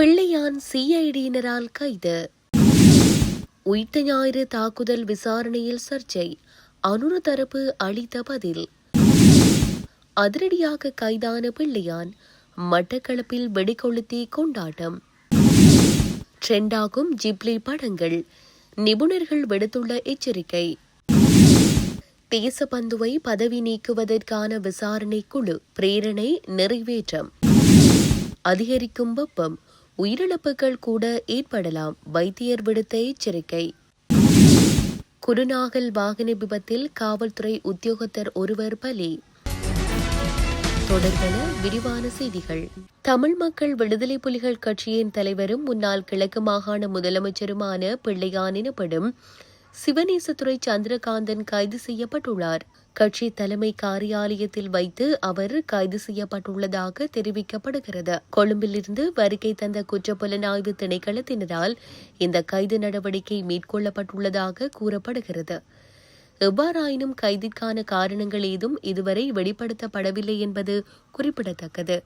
பிள்ளையான் சிஐடியினரால் கைது. உயிர்த்த ஞாயிறு தாக்குதல் விசாரணையில் சர்ச்சை. அனுர தரப்பு அளித்த பதில். அதிரடியாக கைதான பிள்ளையான் மட்டக்களப்பில் வெடிகொளுத்தி கொண்டாட்டம். ட்ரெண்டாகும் ஜிப்லி படங்கள். நிபுணர்கள் விடுத்துள்ள எச்சரிக்கை. தேசபந்துவை பதவி நீக்குவதற்கான விசாரணை குழு பிரேரணை நிறைவேற்றம். அதிகரிக்கும் வெப்பம். உயிரிழப்புகள் கூட ஏற்படலாம். வைத்தியர் விடுத்த எச்சரிக்கை. குருநாகல் வாகன விபத்தில் காவல்துறை உத்தியோகத்தர் ஒருவர் பலி. தொடர்பான விரிவான செய்திகள். தமிழ் மக்கள் விடுதலை புலிகள் கட்சியின் தலைவரும் முன்னாள் கிழக்கு மாகாண முதலமைச்சருமான பிள்ளையான் எனப்படும் சிவநேசத்துறை சந்திரகாந்தன் கைது செய்யப்பட்டுள்ளார். கட்சி தலைமை காரியாலயத்தில் வைத்து அவர் கைது செய்யப்பட்டுள்ளதாக தெரிவிக்கப்படுகிறது. கொழும்பிலிருந்து வருகை தந்த குற்றப்புலனாய்வு திணைக்களத்தினரால் இந்த கைது நடவடிக்கை மேற்கொள்ளப்பட்டுள்ளதாக கூறப்படுகிறது. எவ்வாறாயினும் கைதிற்கான காரணங்கள் ஏதும் இதுவரை வெளிப்படுத்தப்படவில்லை என்பது குறிப்பிடத்தக்கது.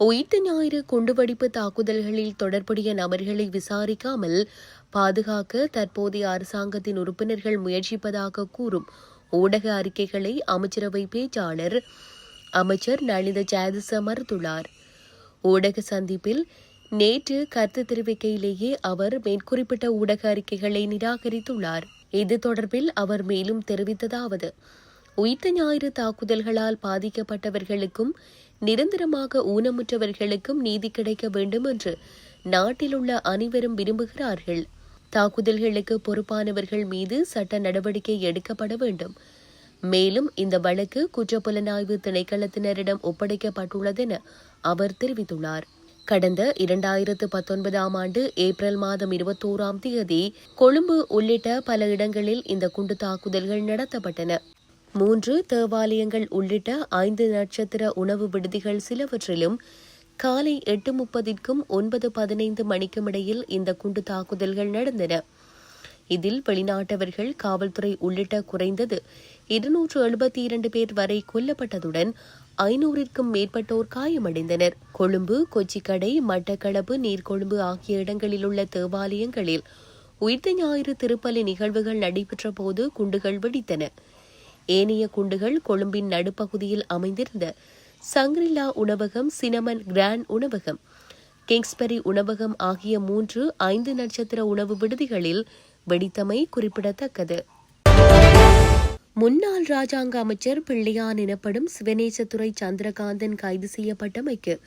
உயிர்த்த ஞாயிறு குண்டுவெடிப்பு தாக்குதல்களில் தொடர்புடைய நபர்களை விசாரிக்காமல் பாதுகாக்க தற்போதைய அரசாங்கத்தின் உறுப்பினர்கள் முயற்சிப்பதாக கூறும் ஊடக அறிக்கைகளை அமைச்சரவை பேச்சாளர் அமைச்சர் நளித ஜாதிச மறுத்துள்ளார் ஊடக சந்திப்பில் நேற்று கருத்து தெரிவிக்கையிலேயே அவர் மேற்குறிப்பிட்ட ஊடக அறிக்கைகளை நிராகரித்துள்ளார். இது தொடர்பில் அவர் மேலும் தெரிவித்ததாவது உயிர்த்த ஞாயிறு தாக்குதல்களால் பாதிக்கப்பட்டவர்களுக்கும் நிரந்தரமாக ஊனமுற்றவர்களுக்கும் நீதி கிடைக்க வேண்டும் என்று நாட்டில் உள்ள அனைவரும் விரும்புகிறார்கள். தாக்குதல்களுக்கு பொறுப்பானவர்கள் மீது சட்ட நடவடிக்கை எடுக்கப்பட வேண்டும். மேலும் இந்த வழக்கு குற்றப்புலனாய்வு திணைக்களத்தினரிடம் ஒப்படைக்கப்பட்டுள்ளதென அவர் தெரிவித்துள்ளார். கடந்த இரண்டாயிரத்து பத்தொன்பதாம் ஆண்டு ஏப்ரல் மாதம் இருபத்தோராம் தேதி கொழும்பு உள்ளிட்ட பல இடங்களில் இந்த குண்டு தாக்குதல்கள் நடத்தப்பட்டன. மூன்று தேவாலயங்கள் உள்ளிட்ட ஐந்து நட்சத்திர உணவு விடுதிகள் சிலவற்றிலும் காலை எட்டு முப்பதிற்கும் ஒன்பது பதினைந்து மணிக்கும் இடையில் இந்த குண்டு தாக்குதல்கள் நடந்தன. இதில் வெளிநாட்டவர்கள் காவல்துறை உள்ளிட்ட குறைந்தது இருநூற்று எழுபத்தி இரண்டு பேர் வரை கொல்லப்பட்டதுடன் ஐநூறிற்கும் மேற்பட்டோர் காயமடைந்தனர். கொழும்பு கொச்சிக்கடை மட்டக்களப்பு நீர்கொழும்பு ஆகிய இடங்களில் உள்ள தேவாலயங்களில் உயிர்த்த ஞாயிறு திருப்பலி நிகழ்வுகள் நடைபெற்ற போது குண்டுகள் வெடித்தன. ஏனைய குண்டுகள் கொழும்பின் நடுப்பகுதியில் அமைந்திருந்த சங்ரிலா உணவகம் சினமன் கிராண்ட் உணவகம். கிங்ஸ்பரி உணவகம் ஆகிய மூன்று ஐந்து நட்சத்திர உணவு விடுதிகளில் வெடித்தமை குறிப்பிடத்தக்கது. முன்னாள் ராஜாங்க அமைச்சர் பிள்ளையான் எனப்படும் சிவனேசத்துறை சந்திரகாந்தன் கைது செய்யப்பட்டமைக்கு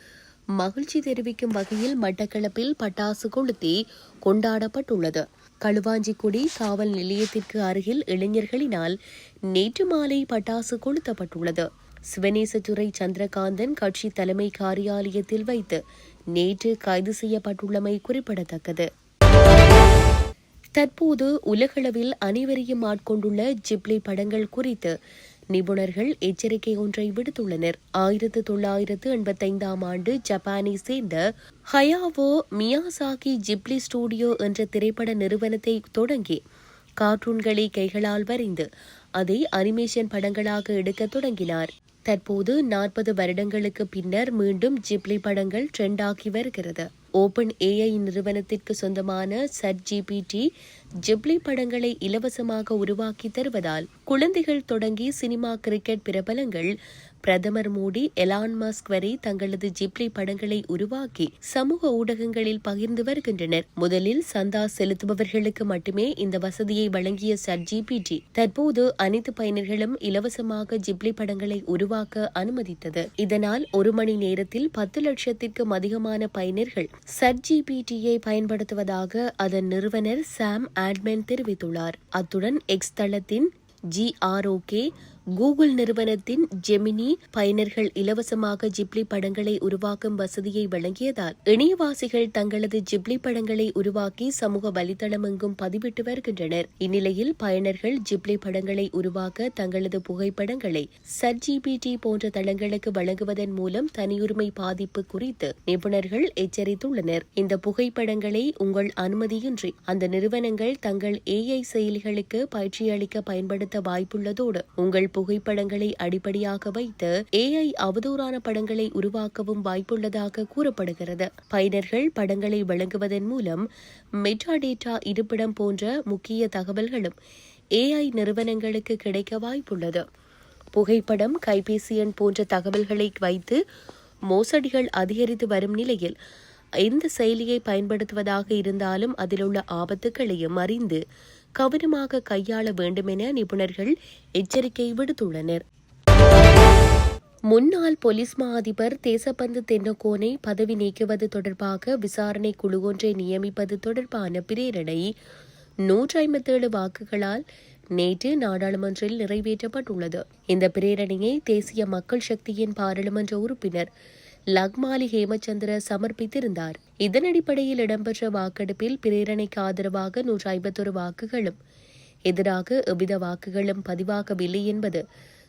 மகிழ்ச்சி தெரிவிக்கும் வகையில் மட்டக்களப்பில் பட்டாசு கொளுத்தி கொண்டாடப்பட்டுள்ளது. களுவாஞ்சிக்குடி காவல் நிலையத்திற்கு அருகில் இளைஞர்களினால் நேற்று மாலை பட்டாசு கொளுத்தப்பட்டுள்ளது. சிவனேசதுரை சந்திரகாந்தன் கட்சி தலைமை காரியாலயத்தில் வைத்து நேற்று கைது செய்யப்பட்டுள்ளமை குறிப்பிடத்தக்கது. தற்போது உலகளவில் அனைவரையும் ஆட்கொண்டுள்ள ஜிப்லி படங்கள் குறித்து நிபுணர்கள் எச்சரிக்கை ஒன்றை விடுத்துள்ளனர். ஆயிரத்து தொள்ளாயிரத்து எண்பத்தைந்தாம் ஆண்டு ஜப்பானை சேர்ந்த ஹயாவோ மியாசாகி ஜிப்லி ஸ்டுடியோ என்ற திரைப்பட நிறுவனத்தை தொடங்கி கார்ட்டூன்களை கைகளால் வரைந்து அதை அனிமேஷன் படங்களாக எடுக்க தொடங்கினார். தற்போது நாற்பது வருடங்களுக்கு பின்னர் மீண்டும் ஜிப்லி படங்கள் ட்ரெண்ட் ஆகி வருகிறது ஓபன் ஏஐ நிறுவனத்திற்கு சொந்தமான சட் ஜிபிடி ஜிப்லி படங்களை இலவசமாக உருவாக்கி தருவதால் குழந்தைகள் தொடங்கி சினிமா கிரிக்கெட் பிரபலங்கள் பிரதமர் மோடி எலான் மாஸ்க் வரை தங்களது ஜிப்லி படங்களை உருவாக்கி சமூக ஊடகங்களில் பகிர்ந்து வருகின்றனர். முதலில் சந்தா செலுத்துபவர்களுக்கு மட்டுமே இந்த வசதியை வழங்கிய சட் ஜிபிடி தற்போது அனைத்து பயனர்களும் இலவசமாக ஜிப்லி படங்களை உருவாக்க அனுமதித்தது. இதனால் ஒரு மணி நேரத்தில் பத்து லட்சத்திற்கும் அதிகமான பயனர்கள் சட் ஜிபிடியை பயன்படுத்துவதாக அதன் நிறுவனர் சாம் ஆட்மென் தெரிவித்துள்ளார். அத்துடன் எக்ஸ் தளத்தின் ஜிஆர்ஓகே கூகுள் நிறுவனத்தின் ஜெமினி பயனர்கள் இலவசமாக ஜிப்லி படங்களை உருவாக்கும் வசதியை வழங்கியதால் இணையவாசிகள் தங்களது ஜிப்லி படங்களை உருவாக்கி சமூக வலைதளம் எங்கும் பதிவிட்டு வருகின்றனர். இந்நிலையில் பயனர்கள் ஜிப்லி படங்களை உருவாக்க தங்களது புகைப்படங்களை சர்ஜிபிடி போன்ற தளங்களுக்கு வழங்குவதன் மூலம் தனியுரிமை பாதிப்பு குறித்து நிபுணர்கள் எச்சரித்துள்ளனர். இந்த புகைப்படங்களை உங்கள் அனுமதியின்றி அந்த நிறுவனங்கள் தங்கள் ஏஐ செயலிகளுக்கு பயிற்சியளிக்க பயன்படுத்த வாய்ப்புள்ளதோடு உங்கள் புகைப்படங்களை அடிப்படையாக வைத்து ஏஐ அவதூறான படங்களை உருவாக்கவும் வாய்ப்புள்ளதாக கூறப்படுகிறது. பயனர்கள் படங்களை வழங்குவதன் மூலம் மெட்டாடேட்டா இருப்பிடம் போன்ற முக்கிய தகவல்களும் ஏஐ நிறுவனங்களுக்கு கிடைக்க வாய்ப்புள்ளது. புகைப்படம் கைபேசி எண் போன்ற தகவல்களை வைத்து மோசடிகள் அதிகரித்து வரும் நிலையில் எந்த செயலியை பயன்படுத்துவதாக இருந்தாலும் அதிலுள்ள ஆபத்துகளையும் அறிந்து கவனமாக கையாள வேண்டுமென என நிபுணர்கள் எச்சரிக்கை விடுத்துள்ளனர். முன்னாள் போலீஸ் மா அதிபர் தேசப்பந்து தென்னகோனை பதவி நீக்குவது தொடர்பாக விசாரணை குழு ஒன்றை நியமிப்பது தொடர்பான பிரேரணை நூற்றி ஐம்பத்தேழு வாக்குகளால் நேற்று நாடாளுமன்றில் நிறைவேற்றப்பட்டுள்ளது. இந்த பிரேரணையை தேசிய மக்கள் சக்தியின் பாராளுமன்ற உறுப்பினர் லக்மாலி ஹேமச்சந்திர சமர்ப்பித்திருந்தார். இதன் அடிப்படையில் இடம்பெற்ற வாக்கெடுப்பில் பிரேரணைக்கு ஆதரவாக நூற்றி ஐம்பத்தொரு வாக்குகளும் எதிராக எவ்வித வாக்குகளும் பதிவாகவில்லை என்பது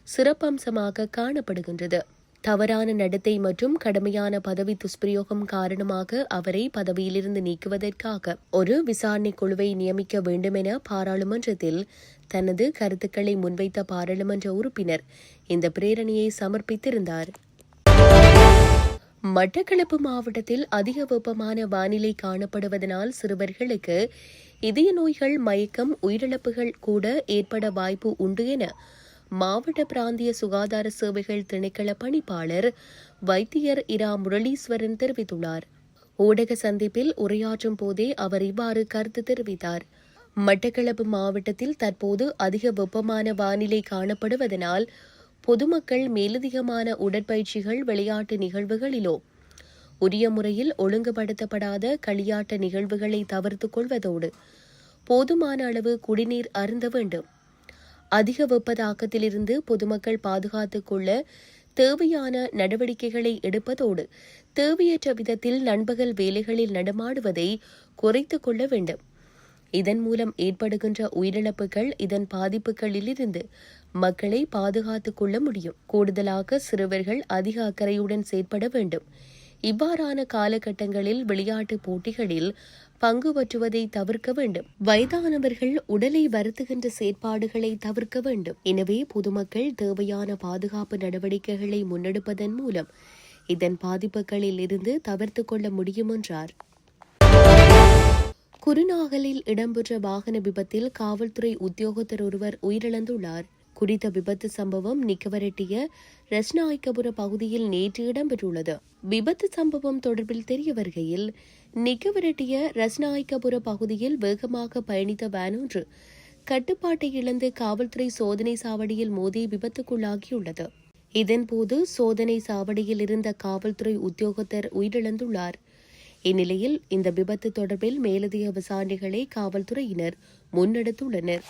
சிறப்பம்சமாக காணப்படுகின்றது. தவறான நடத்தை மற்றும் கடுமையான பதவி துஷ்பிரயோகம் காரணமாக அவரை பதவியிலிருந்து நீக்குவதற்காக ஒரு விசாரணை குழுவை நியமிக்க வேண்டும் என பாராளுமன்றத்தில் தனது கருத்துக்களை முன்வைத்த பாராளுமன்ற உறுப்பினர் இந்த பிரேரணையை சமர்ப்பித்திருந்தார். மட்டக்களப்பு மாவட்டத்தில் அதிக வெப்பமான வானிலை காணப்படுவதனால் சிறுவர்களுக்கு இதய நோய்கள் மயக்கம் உயிரிழப்புகள் கூட ஏற்பட வாய்ப்பு உண்டு என மாவட்ட பிராந்திய சுகாதார சேவைகள் திணைக்கள பணிப்பாளர் வைத்தியர் இரா முரளீஸ்வரன் தெரிவித்துள்ளார். ஊடக சந்திப்பில் உரையாற்றும் போதே அவர் இவ்வாறு கருத்து தெரிவித்தார். மட்டக்களப்பு மாவட்டத்தில் தற்போது அதிக வெப்பமான வானிலை காணப்படுவதனால் பொதுமக்கள் மேலதிகமான உடற்பயிற்சிகள் விளையாட்டு நிகழ்வுகளிலோ. உரிய முறையில் ஒழுங்குபடுத்தப்படாத களியாட்ட நிகழ்வுகளை தவிர்த்துக் கொள்வதோடு போதுமான அளவு குடிநீர் அருந்த வேண்டும். அதிக வெப்ப தாக்கத்திலிருந்து பொதுமக்கள் பாதுகாத்துக் கொள்ள தேவையான நடவடிக்கைகளை எடுப்பதோடு தேவையற்ற விதத்தில் நண்பகல் வேலைகளில் நடமாடுவதை குறைத்துக் கொள்ள வேண்டும். இதன் மூலம் ஏற்படுகின்ற உயிரிழப்புகள் இதன் பாதிப்புகளிலிருந்து மக்களை பாதுகாத்துக் கொள்ள முடியும். கூடுதலாக சிறுவர்கள் அதிக அக்கறையுடன் செயற்பட வேண்டும். இவ்வாறான காலகட்டங்களில் விளையாட்டுப் போட்டிகளில் பங்கு பற்றுவதை தவிர்க்க வேண்டும். வயதானவர்கள் உடலை வருத்துகின்ற செயற்பாடுகளை தவிர்க்க வேண்டும். எனவே பொதுமக்கள் தேவையான பாதுகாப்பு நடவடிக்கைகளை முன்னெடுப்பதன் மூலம் இதன் பாதிப்புகளில் இருந்து தவிர்த்து கொள்ள முடியும் என்றார். குருநாகலில் இடம்பெற்ற வாகன விபத்தில் காவல்துறை உத்தியோகத்தர் ஒருவர் உயிரிழந்துள்ளார். குறித்த விபத்து சம்பவம் நிக்கவரட்டிய ரஸ்நாயக்கபுர பகுதியில் நேற்று இடம்பெற்றுள்ளது. விபத்து சம்பவம் தொடர்பில் தெரிய வருகையில் நிக்கவரட்டிய ரஸ்நாயக்கபுர பகுதியில் வேகமாக பயணித்த வேன் ஒன்று கட்டுப்பாட்டை இழந்து காவல்துறை சோதனை சாவடியில் மோதி விபத்துக்குள்ளாகியுள்ளது. இதன்போது சோதனை சாவடியில் இருந்த காவல்துறை உத்தியோகத்தர் உயிரிழந்துள்ளார். இந்நிலையில் இந்த விபத்து தொடர்பில் மேலதிக விசாரணைகளை காவல்துறையினர் முன்னெடுத்துள்ளனர்.